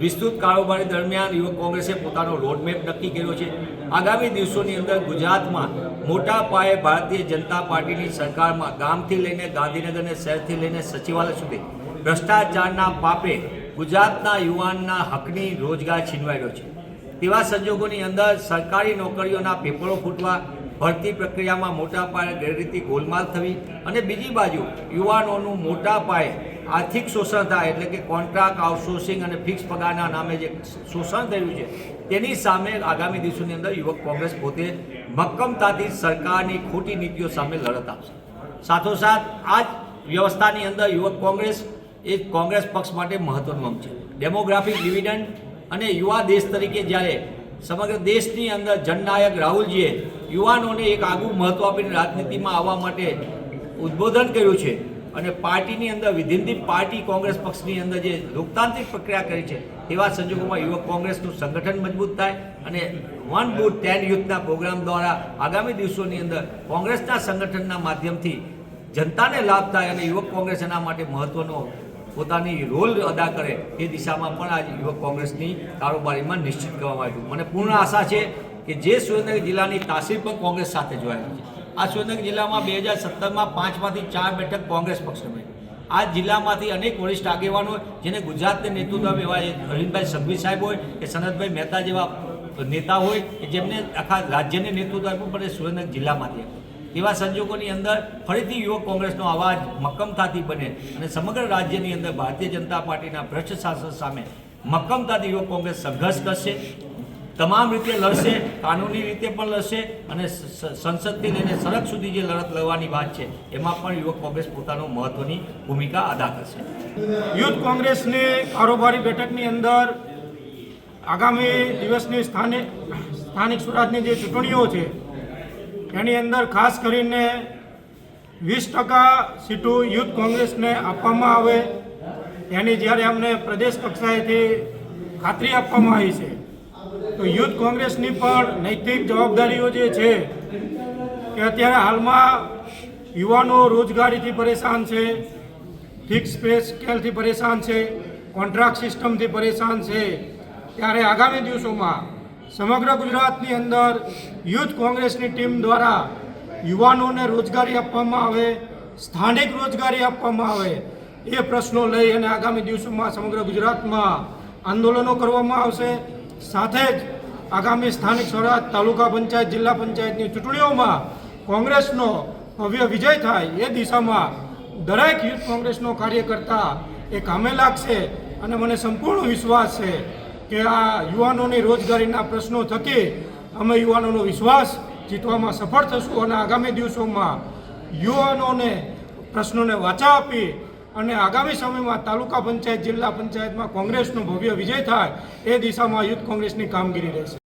વિસ્તૃત કારોબારી દરમિયાન યુવક કોંગ્રેસે પોતાનો રોડમેપ નક્કી કર્યો છે. આગામી દિવસોની અંદર ગુજરાતમાં મોટા પાયે ભારતીય જનતા પાર્ટીની સરકારમાં ગામથી લઈને ગાંધીનગર અને શહેરથી લઈને સચિવાલય સુધી ભ્રષ્ટાચારના પાપે ગુજરાતના યુવાનના હકની રોજગાર છીનવાયેલો છે. તેવા સંજોગોની અંદર સરકારી નોકરીઓના પેપરો ફૂટવા ભરતી પ્રક્રિયામાં મોટા પાયે ગેરરીતિ ગોલમાલ થવી અને બીજી બાજુ યુવાનોનું મોટા પાયે આર્થિક શોષણ થાય એટલે કે કોન્ટ્રાક્ટ આઉટસોર્સિંગ અને ફિક્સ પગારના નામે જે શોષણ થયું છે, તેની સામે આગામી દિવસોની અંદર યુવક કોંગ્રેસ પોતે મક્કમતાથી સરકારની ખોટી નીતિઓ સામે લડત આપશે. સાથોસાથ આ જ વ્યવસ્થાની અંદર યુવક કોંગ્રેસ એ કોંગ્રેસ પક્ષ માટે મહત્વનું અંગ છે. ડેમોગ્રાફિક ડિવિડન્ડ અને યુવા દેશ તરીકે જ્યારે સમગ્ર દેશની અંદર જનનાયક રાહુલજીએ યુવાનોને એક આગવું મહત્વ આપીને રાજનીતિમાં આવવા માટે ઉદ્બોધન કર્યું છે અને પાર્ટીની અંદર વિધિનથી પાર્ટી કોંગ્રેસ પક્ષની અંદર જે લોકતાંત્રિક પ્રક્રિયા કરી છે, તેવા સંજોગોમાં યુવક કોંગ્રેસનું સંગઠન મજબૂત થાય અને વન બુથ ટેન યુથના પ્રોગ્રામ દ્વારા આગામી દિવસોની અંદર કોંગ્રેસના સંગઠનના માધ્યમથી જનતાને લાભ થાય અને યુવક કોંગ્રેસ એના માટે મહત્વનો પોતાની રોલ અદા કરે તે દિશામાં પણ આ યુવક કોંગ્રેસની કારોબારીમાં નિશ્ચિત કરવામાં આવ્યું. મને પૂર્ણ આશા છે કે જે સુરેન્દ્રનગર જિલ્લાની તાસીર પણ કોંગ્રેસ સાથે જોડાયેલી છે. આ સુરેન્દ્રનગર જિલ્લામાં બે હજાર સત્તરમાં પાંચમાંથી ચાર બેઠક કોંગ્રેસ પક્ષ મળી. આ જિલ્લામાંથી અનેક વરિષ્ઠ આગેવાનો જેને ગુજરાતને નેતૃત્વ આપે એવા અરવિંદભાઈ સંઘવી સાહેબ હોય, કે સનતભાઈ મહેતા જેવા નેતા હોય, કે જેમને આખા રાજ્યને નેતૃત્વ આપ્યું પણ એ સુરેન્દ્રનગર જિલ્લામાંથી આપ્યું એવા સંજોગોની અંદર ફરીથી યુવક કોંગ્રેસનો અવાજ મક્કમતાથી બને અને સમગ્ર રાજ્યની અંદર ભારતીય જનતા પાર્ટીના ભ્રષ્ટ શાસન સામે મક્કમતાથી યુવક કોંગ્રેસ સંઘર્ષ કરશે. તમામ રીતે લડશે, કાનૂની રીતે પણ લડશે અને સંસદથી લઈને સડક સુધી જે લડત લડવાની વાત છે, એમાં પણ યુવક કોંગ્રેસ પોતાનો મહત્વની ભૂમિકા અદા કરશે. યુથ કોંગ્રેસની કારોબારી બેઠકની અંદર આગામી દિવસની સ્થાનિક સ્થાનિક સ્વરાજની જે ચૂંટણીઓ છે, એની અંદર ખાસ કરીને વીસ ટકા સીટો યુથ કોંગ્રેસને આપવામાં આવે, એની જ્યારે અમને પ્રદેશ કક્ષાએથી ખાતરી આપવામાં આવી છે તો યુથ કોંગ્રેસની પણ નૈતિક જવાબદારીઓ જે છે કે અત્યારે હાલમાં યુવાનો રોજગારીથી પરેશાન છે ફિક્સ પે સ્કેલથી પરેશાન છે કોન્ટ્રાક્ટ સિસ્ટમથી પરેશાન છે. ત્યારે આગામી દિવસોમાં સમગ્ર ગુજરાતની અંદર યુથ કોંગ્રેસની ટીમ દ્વારા યુવાનોને રોજગારી આપવામાં આવે, સ્થાનિક રોજગારી આપવામાં આવે, એ પ્રશ્નો લઈ અને આગામી દિવસોમાં સમગ્ર ગુજરાતમાં આંદોલનો કરવામાં આવશે. સાથે જ આગામી સ્થાનિક સ્વરાજ તાલુકા પંચાયત, જિલ્લા પંચાયતની ચૂંટણીઓમાં કોંગ્રેસનો ભવ્ય વિજય થાય એ દિશામાં દરેક યુથ કોંગ્રેસનો કાર્યકર્તા એ કામે લાગશે અને મને સંપૂર્ણ વિશ્વાસ છે કે આ યુવાનોની રોજગારીના પ્રશ્નો થકી અમે યુવાનોનો વિશ્વાસ જીતવામાં સફળ થશું અને આગામી દિવસોમાં યુવાનોને પ્રશ્નોને વાચા આપી અને આગામી સમયમાં તાલુકા પંચાયત, જિલ્લા પંચાયતમાં કોંગ્રેસનો ભવ્ય વિજય થાય, એ દિશામાં યુથ કોંગ્રેસની કામગીરી રહેશે.